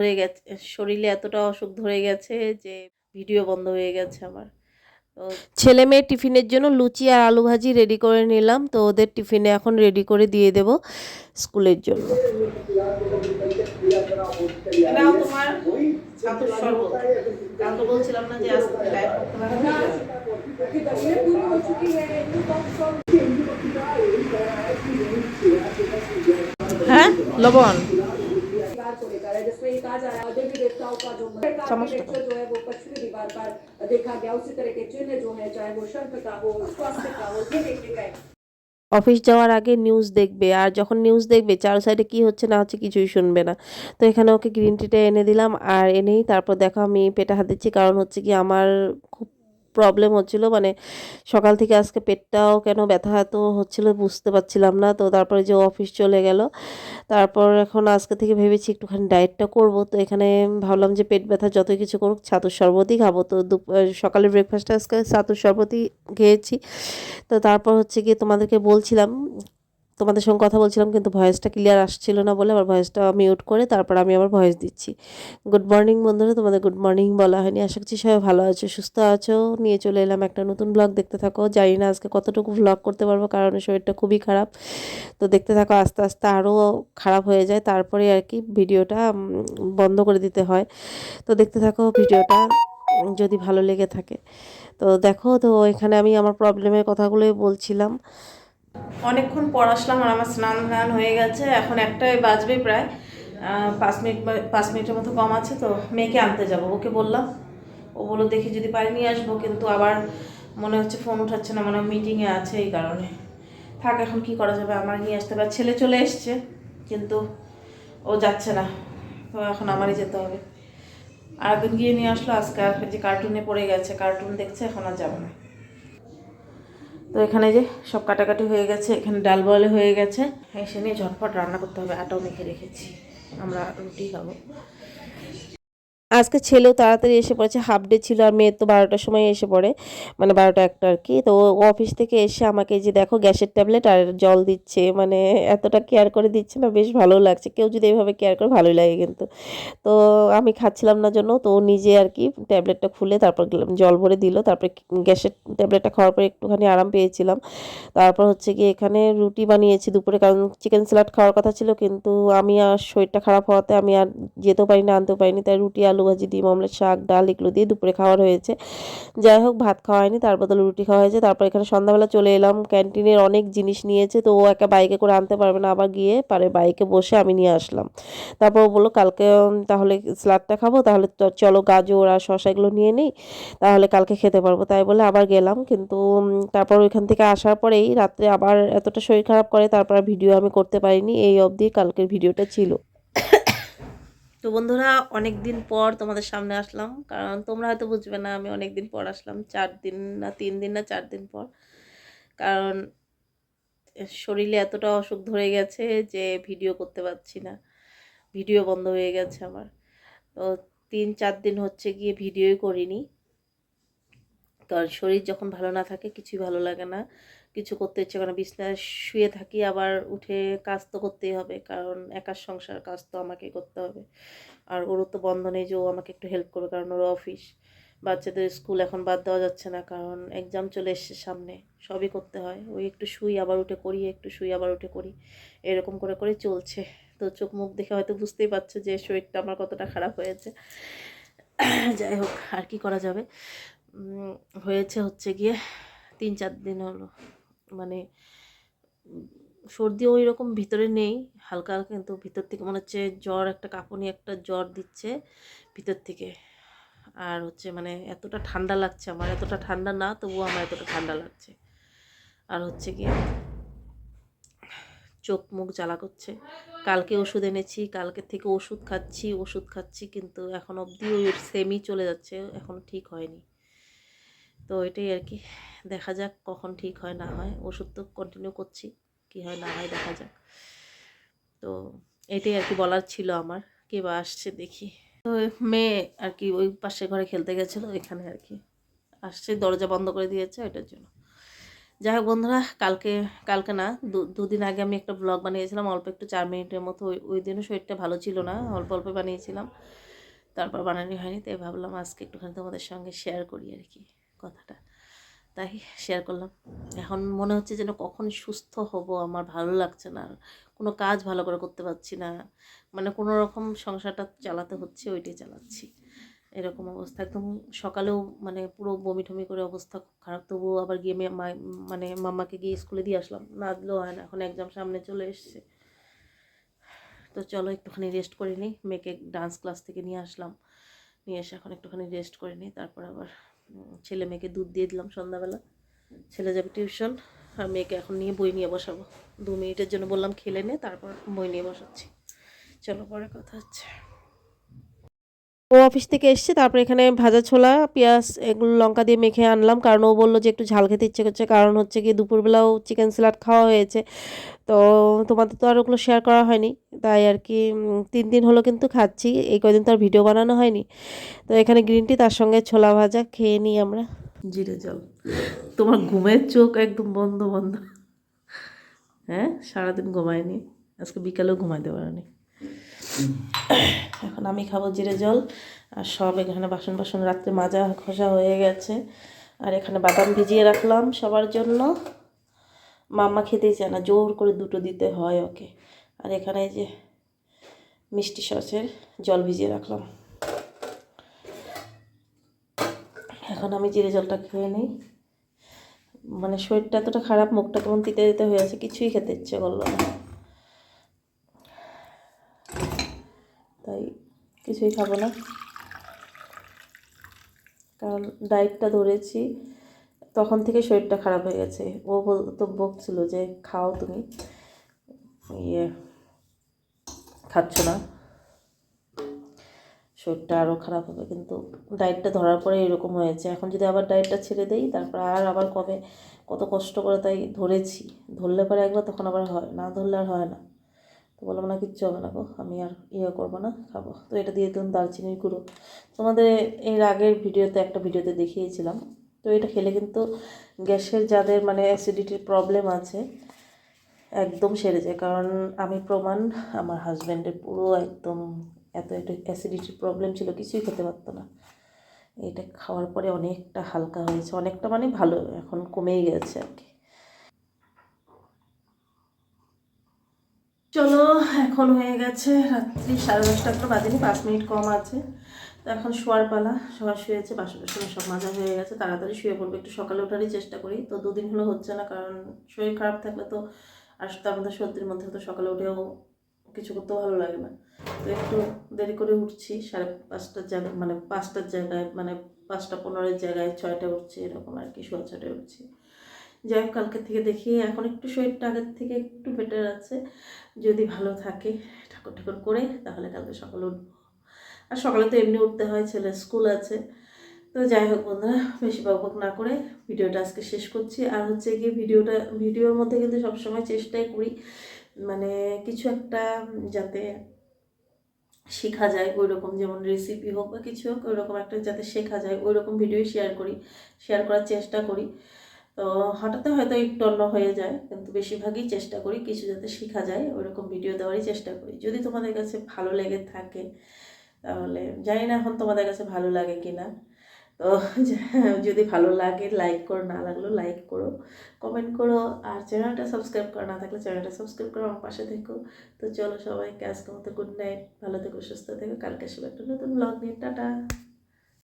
ধরে গেছে শরীরে এতটা অসুখ ধরে গেছে যে ভিডিও বন্ধ হয়ে গেছে আমার। ছেলে মেয়ের টিফিনের জন্য লুচি আর আলু ভাজি রেডি করে নিলাম তো ওদের টিফিনে এখন রেডি করে দিয়ে দেব স্কুলের জন্য। হ্যাঁ তোমার समझ पिक्चर जो है वो पश्चिमी दीवार पर देखा गया उसी तरह के चिन्ह जो है चाहे वो शंख का हो स्वास्थ्य का हो ये देखने गए অফিস যাওয়ার আগে নিউজ দেখবে আর যখন নিউজ দেখবে চার সাইডে কি হচ্ছে না হচ্ছে কিছুই শুনবে না তো এখানে ওকে গ্রিন টিটা এনে দিলাম আর এনেই তারপর দেখো আমি পেটে হাত দিচ্ছি কারণ হচ্ছে কি আমার খুব প্রবলেম হচ্ছিল। মানে সকাল থেকে আজকে পেটটাও কেন ব্যথা এত হচ্ছিল বুঝতে পারছিলাম না। তো তারপরে যে অফিস চলে গেল, তারপর এখন আজকে থেকে ভেবেছি একটুখানি ডায়েটটা করব। তো এখানে ভাবলাম যে পেট ব্যথা যত কিছু করুক ছাতুর শরবতই খাব। তো সকালে ব্রেকফাস্টে আজকে ছাতুর শরবতই খেয়েছি। তো তারপর হচ্ছে গিয়ে তোমাদেরকে বলছিলাম তোমাদের সঙ্গে কথা বলছিলাম, কিন্তু ভয়েসটা ক্লিয়ার আসছিল না বলে আবার ভয়েসটা মিউট করে তারপর আমি আবার ভয়েস দিচ্ছি। গুড মর্নিং বন্ধুরা, তোমাদের গুড মর্নিং বলা হয়নি। আশা করছি সবাই ভালো আছো, সুস্থ আছো। নিয়ে চলে এলাম একটা নতুন ব্লগ দেখতে থাকো। জানি না আজকে কতটুকু ব্লগ করতে পারব, কারণ শরীরটা খুবই খারাপ। তো দেখতে থাকো, আস্তে আস্তে আরও খারাপ হয়ে যায়। তারপরে আর কি ভিডিওটা বন্ধ করে দিতে হয়। তো দেখতে থাকো ভিডিওটা, যদি ভালো লেগে থাকে। তো দেখো, তো এখানে আমি আমার প্রবলেমের কথাগুলোই বলছিলাম। অনেকক্ষণ পর আসলাম আর আমার স্নান ধান হয়ে গেছে। এখন একটাই বাজবে প্রায়। পাঁচ মিনিট পাঁচ মিনিটের মতো কম আছে তো মেয়েকে আনতে যাব। ওকে বললাম। ও বলল, দেখি যদি পারি নিয়ে আসব। কিন্তু আবার মনে হচ্ছে ফোন উঠাচ্ছে না। মনে হয় মিটিংয়ে আছে এই কারণে। থাক, এখন কি করা যাবে? আমার নিয়ে আসতে পারে ছেলে চলে এসছে, কিন্তু ও যাচ্ছে না। তো এখন আমারই যেতে হবে। আর একদিন গিয়ে নিয়ে আসলো। আজকে যে কার্টুনে পড়ে গেছে কার্টুন দেখছে, এখন আর যাবে না। তো এখানে যে সব কাটাকাটি হয়ে গেছে, এখানে ডাল বলে হয়ে গেছে। এসে নিয়ে ঝটপট রান্না করতে হবে, আটাও মেখে রেখেছি। আমরা রুটি খাব। আজকে ছেলেও তাড়াতাড়ি এসে পড়েছে হাফ ডে ছিল আর মেয়ের তো বারোটার সময় এসে পড়ে মানে বারোটা একটা আর কি। তো অফিস থেকে এসে আমাকে যে দেখো গ্যাসের ট্যাবলেট আর জল দিচ্ছে মানে এতটা কেয়ার করে দিচ্ছে না, বেশ ভালো লাগছে। কেউ যদি এইভাবে কেয়ার করে ভালোই লাগে কিন্তু। তো আমি খাচ্ছিলাম না জন্য, তো নিজে আর কি ট্যাবলেটটা খুলে তারপর জল ভরে দিল, তারপরে গ্যাসের ট্যাবলেটটা খাওয়ার পরে একটুখানি আরাম পেয়েছিলাম। তারপর হচ্ছে কি এখানে রুটি বানিয়েছি দুপুরে, কারণ চিকেন স্যালাড খাওয়ার কথা ছিল, কিন্তু আমি আর শরীরটা খারাপ হওয়াতে আমি আর যেতেও পারিনি না আনতেও পারিনি, তাই রুটি, আলু ভাজি ডিম, অমলেট, শাক, ডাল এগুলো দিয়ে দুপুরে খাওয়ার হয়েছে যাই হোক, ভাত খাওয়া হয়নি তার বদলে রুটি খাওয়া হয়েছে। তারপর এখানে সন্ধ্যাবেলা চলে এলাম, ক্যান্টিনের অনেক জিনিস নিয়েছে, তো ও একা বাইকে করে আনতে পারবে না। আবার গিয়ে পারে বাইকে বসে আমি নিয়ে আসলাম। তারপর বলল, কালকে তাহলে স্যালাডটা খাব, তাহলে চলো গাজর আর শসা এগুলো নিয়ে নিই, তাহলে কালকে খেতে পারব। তাই বলে আবার গেলাম, কিন্তু তারপর ওইখান থেকে আসার পরেই রাত্রে আবার এতটা শরীর খারাপ করে, তারপর ভিডিও আমি করতে পারিনি। এই অবধি কালকের ভিডিওটা ছিল। তো বন্ধুরা অনেক দিন পর তোমাদের সামনে আসলাম। কারণ তোমরা হয়তো বুঝবে না, আমি অনেক দিন পর আসলাম। চার দিন না, তিন দিন না, চার দিন পর। কারণ শরীরে এতটা অসুখ ধরে গেছে যে ভিডিও করতে পারছি না। ভিডিও বন্ধ হয়ে গেছে আমার। তো তিন, চার দিন হচ্ছে গিয়ে ভিডিওই করিনি। কারণ শরীর যখন ভালো না থাকে, কিছুই ভালো লাগে না। কিছু করতে ইচ্ছে করে বিছনায় শুয়ে থাকি, আবার উঠে কাজ তো করতেই হবে, কারণ একার সংসার কাজ তো আমাকে করতে হবে। আর ওরও তো বন্ধ নেই যে ও আমাকে একটু হেল্প করবে, কারণ ওর অফিস বাচ্চাদের স্কুল এখন বাদ দেওয়া যাচ্ছে না, কারণ এক্সাম চলে এসছে সামনে, সবই করতে হয়। ওই একটু শুই, আবার উঠে করি, একটু শুই, আবার উঠে করি, এরকম করে করে চলছে। তো চোখ মুখ দেখে হয়তো বুঝতেই পারছ যে শরীরটা আমার কতটা খারাপ হয়েছে। যাই হোক, আর কি করা যাবে? হয়েছে হচ্ছে গিয়ে তিন চার দিন হলো। মানে সর্দি ওই রকম ভিতরে নেই, হালকা হালকা কিন্তু ভিতর থেকে মনে হচ্ছে জ্বর একটা কাঁপুনি একটা জ্বর দিচ্ছে ভিতর থেকে। আর হচ্ছে মানে এতটা ঠান্ডা লাগছে আমার, এতটা ঠান্ডা না, তবুও আমার এতটা ঠান্ডা লাগছে। আর হচ্ছে গিয়ে চোখ মুখ জ্বালা করছে। কালকে ওষুধ এনেছি, কালকে থেকে ওষুধ খাচ্ছি ওষুধ খাচ্ছি, কিন্তু এখন অবধি ওই সেমই চলে যাচ্ছে, এখন ঠিক হয়নি। তো এটাই আর কি। দেখা যাক কখন ঠিক হয়, না হয়। ওষুধ তো কন্টিনিউ করছি, কি হয়, না হয় দেখা যাক। তো এটাই আর কি বলার ছিল আমার। কে বা আসছে দেখি। তো মেয়ে আর কি ওই পাশের ঘরে খেলতে গেছিল, এখানে আর কি। আসছে, দরজা বন্ধ করে দিয়েছে ওইটার জন্য। যাই হোক বন্ধুরা, কালকে কালকে না, দু- দুদিন আগে আমি একটা ব্লগ বানিয়েছিলাম। অল্প একটু চার মিনিটের মতো ওই ওই দিনও শরীরটা ভালো ছিল না। অল্প অল্প বানিয়েছিলাম। তারপর বানানো হয়নি, তাই ভাবলাম আজকে একটুখানি তোমাদের সঙ্গে শেয়ার করি আর কি। কথাটা। তাই শেয়ার করলাম। এখন মনে হচ্ছে যেন কখন সুস্থ হব, আমার ভালো লাগছে না কোনো কাজ ভালো করে করতে পারছি না। মানে কোনো রকম সংসারটা চালাতে হচ্ছে, ওইটাই চালাচ্ছি। এরকম অবস্থা। একদম সকালেও মানে পুরো বমি টমি করে অবস্থা খুব খারাপ। তবুও আবার গিয়ে মানে মাম্মাকে গিয়ে স্কুলে দিয়ে আসলাম। না দিলেও হয় না, এখন এক্সাম সামনে চলে এসছে। তো চলো একটুখানি রেস্ট করে নিই। মেয়েকে ডান্স ক্লাস থেকে নিয়ে আসলাম। নিয়ে এসে এখন একটুখানি রেস্ট করে নিই, তারপর আবার ছেলে মেয়েকে দুধ দিয়ে দিলাম সন্ধ্যাবেলা। ছেলে যাবে টিউশন, আর মেয়েকে এখন নিয়ে বই নিয়ে বসাবো। দু মিনিটের জন্য বললাম, খেলে নে, তারপর বই নিয়ে বসাচ্ছি। চলো পরে কথা হচ্ছে। ও অফিস থেকে এসছে, তারপর এখানে ভাজা ছোলা, পেঁয়াজ, এগুলো লঙ্কা দিয়ে মেখে আনলাম। কারণ ও বলল যে একটু ঝাল খেতে ইচ্ছে করছে, কারণ হচ্ছে কি দুপুরবেলাও চিকেন স্যালাড খাওয়া হয়েছে। তো তোমাদের তো আর ওগুলো শেয়ার করা হয়নি। তাই আর কি তিন দিন হলো কিন্তু খাচ্ছি, এই কদিন তো আর ভিডিও বানানো হয়নি। তো এখানে গ্রিন টি তার সঙ্গে ছোলা ভাজা খেয়ে নিই আমরা। জিরে জল। তোমার ঘুমের চোখ একদম বন্ধ বন্ধ। হ্যাঁ সারাদিন ঘুমায়নি। আজকে বিকালেও ঘুমাইতে পারেনি। এখন আমি খাব জিরে জল, আর সব এখানে বাসন বাসন রাত্রে মাজা ঘষা হয়ে গেছে। আর এখানে বাদাম ভিজিয়ে রাখলাম সবার জন্য। মাম্মা খেতেই চায় না, জোর করে দুটো দিতে হয় ওকে। আর এখানে যে মিষ্টি সসের জল ভিজিয়ে রাখলাম। এখন আমি জিরে জলটা খেয়ে নিই। মানে শরীরটা এতটা খারাপ, মুখটা কেমন তিতে দিতে হয়ে আছে, কিছুই খেতে ইচ্ছে করল না তাই কিছুই খাব না। কারণ ডায়েটটা ধরেছি, তখন থেকে শরীরটা খারাপ হয়ে গেছে। ও তো বকছিল যে, খাও তুমি। ইয়ে খাচ্ছ না। শরীরটা আরও খারাপ হবে। কিন্তু ডায়েটটা ধরার পরে এরকম হয়েছে। এখন যদি আবার ডায়েটটা ছেড়ে দেই, তারপর আর আবার কবে? কত কষ্ট করে তাই ধরেছি। ধরলে পরে একবার, তখন আবার হয়। না ধরলে আর হয় না। তো বললাম, না, কিচ্ছু হবে না গো, আমি আর ইয়ে করব না, খাব। তো এটা দিয়ে দিলাম দারচিনির গুঁড়ো। তোমাদের এর আগের ভিডিওতে একটা ভিডিওতে দেখিয়েছিলাম। তো এটা খেলে কিন্তু গ্যাসের যাদের মানে অ্যাসিডিটির প্রবলেম আছে, একদম সেরে যায়। কারণ আমি প্রমাণ, আমার হাজব্যান্ডের পুরো একদম এত একটা অ্যাসিডিটির প্রবলেম ছিল, কিছুই খেতে পারতো না। এটা খাওয়ার পরে অনেকটা হালকা হয়েছে, অনেকটা মানে ভালো, এখন কমেই গেছে আর কি। চলো, এখন হয়ে গেছে রাত্রি সাড়ে দশটা একটা বাজেনি, পাঁচ মিনিট কম আছে। তো এখন শোয়ার পালা সবার শুয়েছে, বাসন সব মাজা হয়ে গেছে, তাড়াতাড়ি শুয়ে পড়বে, একটু সকালে ওঠারই চেষ্টা করি। তো দুদিন হলো হচ্ছে না, কারণ শরীর খারাপ থাকলে তো তার মধ্যে সর্দির মধ্যে তো সকালে উঠেও কিছু করতেও ভালো লাগে না। তো একটু দেরি করে উঠছি, সাড়ে পাঁচটার জায়গায় মানে পাঁচটার জায়গায় মানে পাঁচটা পনেরোর জায়গায় ছয়টায় উঠছি, এরকম আর কি সোয়া ছয়টায় উঠছি। যাই হোক কালকে থেকে দেখি। এখন একটু শরীরটা আগের থেকে একটু বেটার আছে। যদি ভালো থাকে, ঠাকুর ঠাকুর করে, তাহলে কালকে সকালে উঠবো। আর সকালে তো এমনি উঠতে হয়, ছেলের স্কুল আছে। তো যাই হোক বন্ধুরা, বেশি বকবক না করে ভিডিওটা আজকে শেষ করছি। আর হচ্ছে গিয়ে ভিডিওটা, ভিডিওর মধ্যে কিন্তু সবসময় চেষ্টাই করি মানে কিছু একটা যাতে শেখা যায় ওই রকম যেমন রেসিপি হোক বা কিছু হোক ওই রকম একটা যাতে শেখা যায় ওই রকম ভিডিও শেয়ার করি শেয়ার করার চেষ্টা করি। তো হঠাৎ হয়তো একটু অন্য হয়ে যায়, কিন্তু বেশিরভাগই চেষ্টা করি কিছু যাতে শেখা যায় ওরকম ভিডিও দেওয়ারই চেষ্টা করি। যদি তোমাদের কাছে ভালো লেগে থাকে, তাহলে জানি না এখন তোমাদের কাছে ভালো লাগে কি না তো যদি ভালো লাগে লাইক করো, না লাগলেও লাইক করো কমেন্ট করো, আর চ্যানেলটা সাবস্ক্রাইব করা না থাকলে চ্যানেলটা সাবস্ক্রাইব করো, আমার পাশে থেকো। তো চলো সবাইকে আজকের মতো গুড নাইট ভালো থেকো, সুস্থ থেকো, কালকে আসবে একটা নতুন ব্লগ নিয়ে, টাটা!